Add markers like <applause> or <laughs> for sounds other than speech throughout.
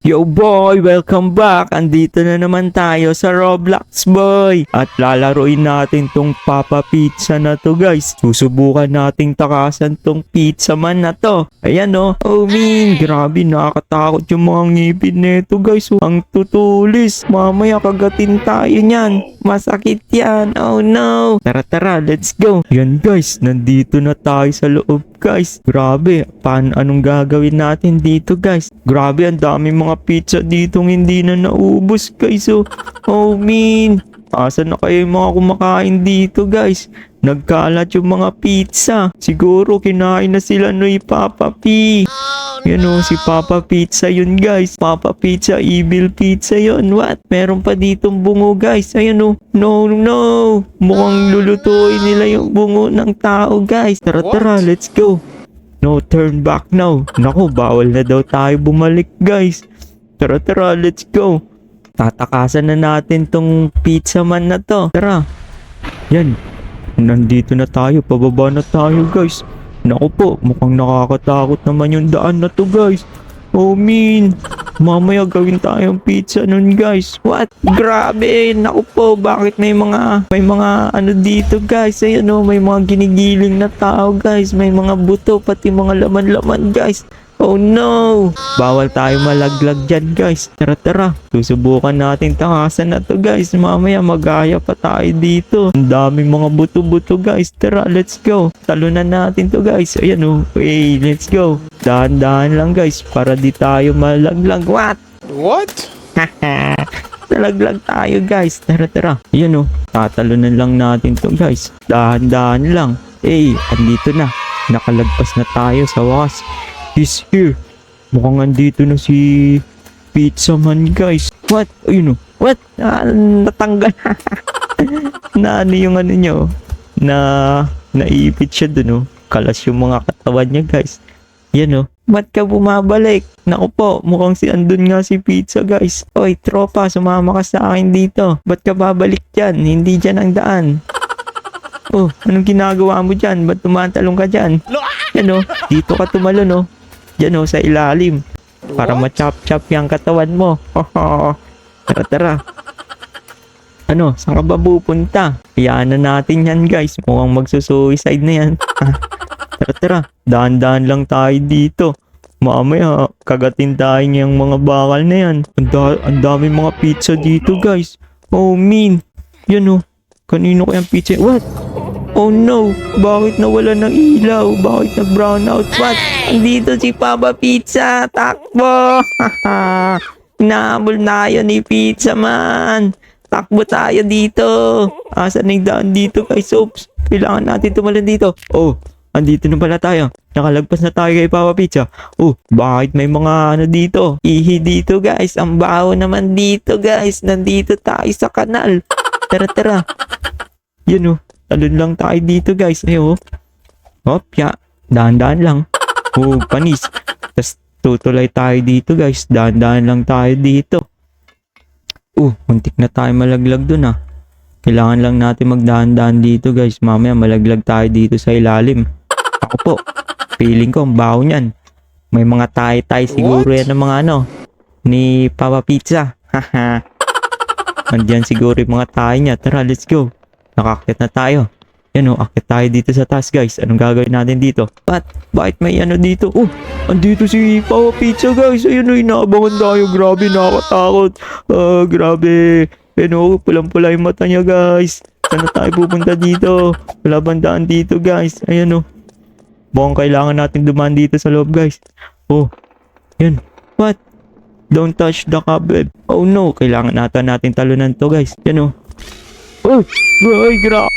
Yo boy, welcome back! Andito na naman tayo sa Roblox boy! At lalaroin natin tong Papa Pizza na to guys. Susubukan nating takasan tong pizza man na to. Ayan oh, oh min, grabe nakakatakot yung mga ngipin nito guys. Oh. Ang tutulis, mamaya kagatin tayo niyan. Masakit yan, oh no! Tara tara, let's go! Yan guys, nandito na tayo sa loob guys. Grabe, paano anong gagawin natin dito guys? Grabe, ang dami mga pizza dito hindi na naubos guys. Oh, oh min. Asan na kayo yung mga kumakain dito guys? Nagkalat yung mga pizza. Siguro kinain na sila ni Papa P. Yan o, si Papa Pizza yun guys. Papa Pizza, Evil Pizza yun. What? Meron pa ditong bungo guys. Ayan o. No, no. Mukhang lulutuin nila yung bungo ng tao guys. Tara, tara. Let's go. No turn back now. Naku, bawal na daw tayo bumalik guys. Tara, tara. Let's go. Tatakasan na natin tong pizza man na to. Tara. Yan. Nandito na tayo. Pababa na tayo guys. Naku po, mukhang nakakatakot naman yung daan na to guys. Oh min, mamaya gawin tayong pizza nun guys. What? Grabe, naku po, bakit may mga, may mga ano dito guys. Ayan oh, may mga ginigiling na tao guys. May mga buto, pati mga laman-laman guys. Oh no! Bawal tayo malaglag dyan guys. Tara tara. Susubukan natin takasan na to guys. Mamaya magaya pa tayo dito. Ang daming mga buto-buto guys. Tara, let's go. Talunan natin to guys. Ayan oh. Hey, let's go. Dahan-dahan lang guys. Para di tayo malaglag. What? What? <laughs> Nalaglag tayo guys. Tara tara. Ayan oh. Tatalunan lang natin to guys. Dahan-dahan lang. Hey, andito na. Nakalagpas na tayo sa wakas. He's here. Mukhang andito na si Pizza Man guys. What? Oh. What? Ah, natanggal. <laughs> na ano yung ano nyo? Na naipit siya dun oh. Kalas yung mga katawan niya guys. Yan oh. Ba't ka bumabalik? Naku po, mukhang si andun nga si Pizza guys. Oy, tropa, sumama ka sa akin dito. Ba't ka babalik dyan? Hindi dyan ang daan. Oh, anong ginagawa mo dyan? Ba't tumatalong ka dyan? Yan oh, dito ka tumalon oh. Dyan oh, sa ilalim. Para ma-chop-chop yung katawan mo. <laughs> tara, tara. Ano, saan ka ba pupunta? Hayaan na natin yan guys. Mukhang magsusuicide na yan. <laughs> tara, tara. Dahan-dahan lang tayo dito. Mamaya, kagatin tayo niyang mga bakal na yan. Ang, da- ang dami mga pizza dito guys. Oh, mean. Yan oh. Kanino kayang pizza? What? Oh no, bakit nawala ng ilaw? Bakit nag-brown out? What? Andito si Papa Pizza! Takbo! <laughs> Nahabol na tayo ni Pizza Man! Takbo tayo dito! Asan na yung daan dito guys? Oops! Kailangan natin tumalon dito. Oh, andito na pala tayo. Nakalagpas na tayo kay Papa Pizza. Oh, bakit may mga ano dito? Ihi dito guys. Ang baho naman dito guys. Nandito tayo sa kanal. Tara, tara. Yun oh. Talon lang tayo dito guys. Ay oh. Hop, ya. Dahan-dahan lang. Oh, panis. Tapos tutulay tayo dito guys. Dahan-dahan lang tayo dito. Oh, muntik na tayo malaglag dun ah. Kailangan lang natin magdahan-dahan dito guys. Mamaya malaglag tayo dito sa ilalim. Ako po. Feeling ko ang baho niyan. May mga tay-tay siguro What? yan ng mga ano. Ni Papa Pizza. <laughs> Haha. Andiyan siguro yung mga tayo niya. Tara, let's go. Nakakit na tayo. Yan o, akit tayo dito sa taas guys. Anong gagawin natin dito? Pat, bakit may ano dito? Oh, andito si Papa Pizza guys. Ayun o, inaabangan tayo. Grabe, nakakatakot. Ah, grabe. Yan o, pulang-pula yung mata niya guys. Saan tayo pupunta dito? Wala bandaan dito guys. Ayan o. Mukhang kailangan natin dumaan dito sa loob guys. Oh, yan. What? Don't touch the cobweb. Oh no, kailangan nata natin talunan to guys. Yan o. Oh, ay, gra...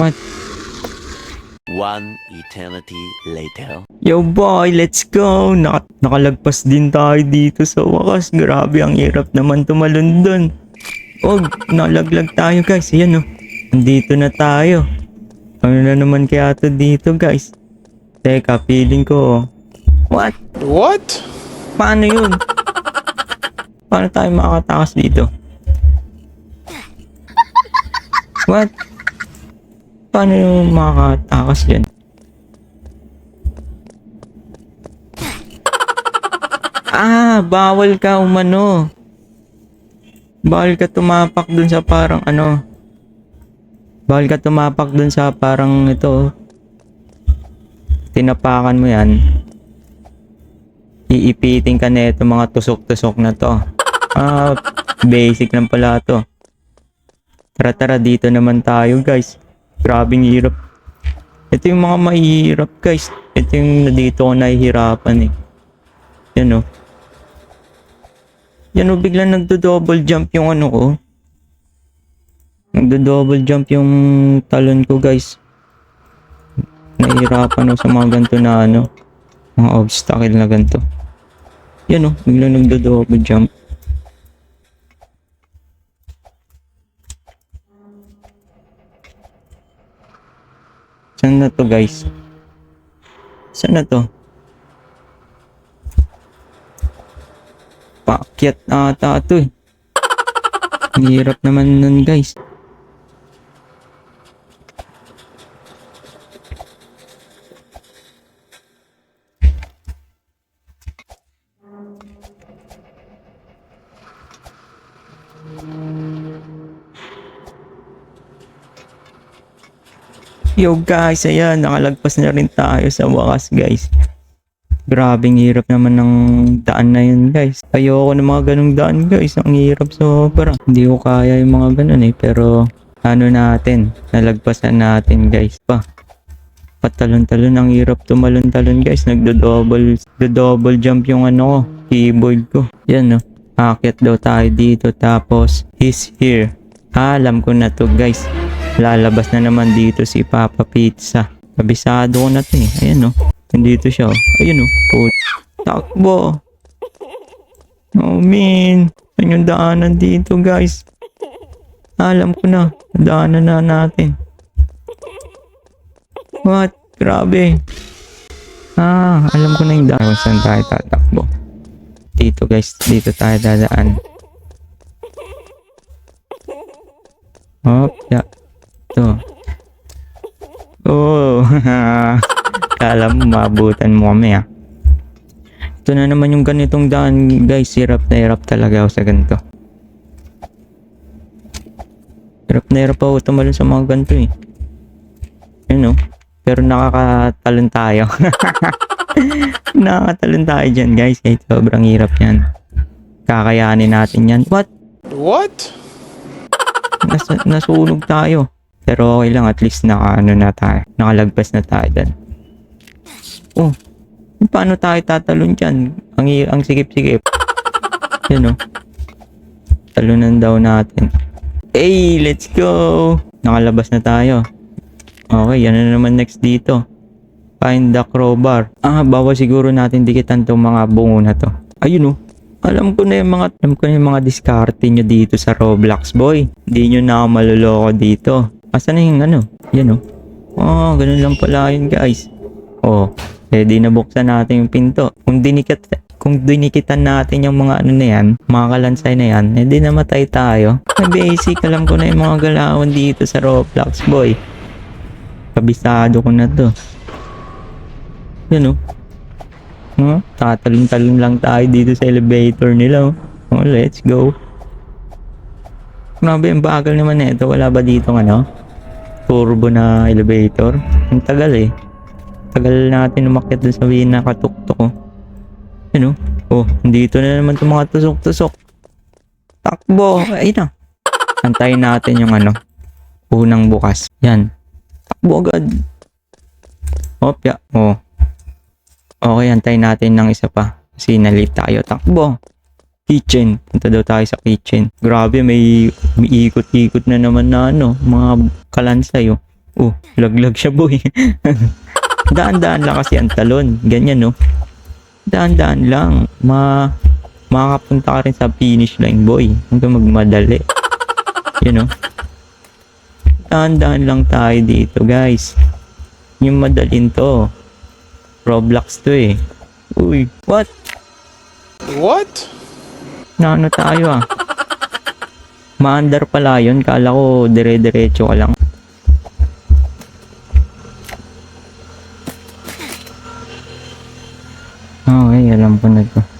What? One eternity later. Yo boy, let's go! Naka nakalagpas din tayo dito sa wakas. Grabe, ang hirap naman tumalon dun. Oh, nalaglag tayo guys. Ayan oh. Andito na tayo. Ano na naman kaya to dito guys? Teka, feeling ko. oh. What? What? Paano yun? Paano tayo makakatakas dito? What? Paano yung makakatakas dyan? Ah, bawal ka umano. Bawal ka tumapak dun sa parang ano. Bawal ka tumapak dun sa parang ito. Tinapakan mo yan. Iipitin ka na ito mga tusok-tusok na to. Ah, basic lang pala to. Tara tara dito naman tayo guys. Grabing hirap. Ito yung mga mahihirap guys. Ito yung dito ko nahihirapan eh. Yan o. Yan o, biglang nagdo-double jump yung ano ko. Nagdo-double jump yung talon ko guys. Nahihirapan ako sa mga ganito na ano. Mga obstacle na ganito. Yan o, biglang nagdo-double jump. Saan na to guys? Saan na to? Paakyat ata to eh. Ang hirap naman nun guys. Yo guys, ayan, nakalagpas na rin tayo sa wakas guys. Grabing hirap naman ng daan na yun guys. Ayoko ng mga ganong daan guys, ang hirap sobra. Hindi ko kaya yung mga ganon eh, pero ano natin, nalagpasan natin guys pa. Patalon-talon, ang hirap tumalon-talon guys. Nagdo-double, double jump yung ano ko, keyboard ko. Yan no, akit daw tayo dito tapos he's here. Ah, alam ko na to guys. Lalabas na naman dito si Papa Pizza. Kabisado ko na to eh. Ayan no. Nandito siya oh. Ayun oh. Takbo. Oh man. Saan yung daanan dito guys? Alam ko na. Daanan na natin. What? Grabe. Ah, alam ko na yung daan kung saan tayo tatakbo. Dito guys. Dito tayo dadaan. Hop, ya. Ito. Oh, <laughs> kala mo maabutan mo kami ah. Ito na naman yung ganitong daan guys. Hirap na hirap talaga ako sa ganito. Hirap na hirap ako tumalon sa mga ganito eh. Yun oh. Pero nakakatalon tayo. <laughs> nakakatalon tayo dyan guys. Kahit sobrang hirap yan. Kakayanin natin yan. What? What? Nas nasunog tayo. Pero okay lang, at least naka ano na tayo. Nakalagpas na tayo dyan. Oh, paano tayo tatalon dyan? Ang, ang sikip-sikip. Yan oh. Talunan daw natin. Hey, let's go! Nakalabas na tayo. Okay, yan na naman next dito. Find the crowbar. Ah, bawal siguro natin dikitan tong mga bungo na to. Ayun oh. Alam ko na yung mga alam ko na yung mga diskarte nyo dito sa Roblox boy. Hindi nyo na maluloko dito. Asan na yung ano? Yan oh. Oh, ganun lang pala yun guys. Oh, eh di nabuksan natin yung pinto. Kung dinikit kung dinikitan natin yung mga ano na yan, mga kalansay na yan, eh di namatay tayo. Na basic, alam ko na yung mga galawan dito sa Roblox boy. Kabisado ko na to. Yan oh. Huh? Tatalon-talon lang tayo dito sa elevator nila. Oh, oh let's go. Grabe, ang bagal naman na ito. Wala ba dito ano? Turbo na elevator? Ang tagal eh. Tagal natin umakyat dun sa nakatuktok oh. Ano? Oh, dito na naman itong mga tusok-tusok. Takbo! Ayun na. Antayin natin yung ano. Unang bukas. Yan. Takbo agad. Opya. Oh. Okay, antayin natin ng isa pa. Kasi nalit tayo. Takbo. Kitchen. Punta daw tayo sa kitchen. Grabe, may, may ikot-ikot na naman na ano. Mga kalansay oh. Oh, laglag siya boy. <laughs> Daan-daan lang kasi ang talon. Ganyan no. Daan-daan lang. Ma makakapunta ka rin sa finish line boy. Huwag kang magmadali. Yun no. Daan-daan lang tayo dito guys. Yung madalin to. Roblox to eh. Uy, what? What? Na ano tayo ah. Maandar pala yun. Kala ko dire-diretso ka lang. Okay, alam ko na to.